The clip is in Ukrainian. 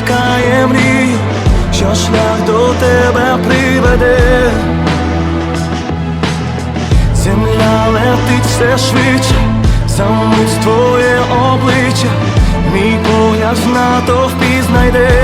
душа мрій, що шлях до тебе приведе. Земля летить все швидше, замить твоє обличчя, мій погляд то впізнайде. знайде.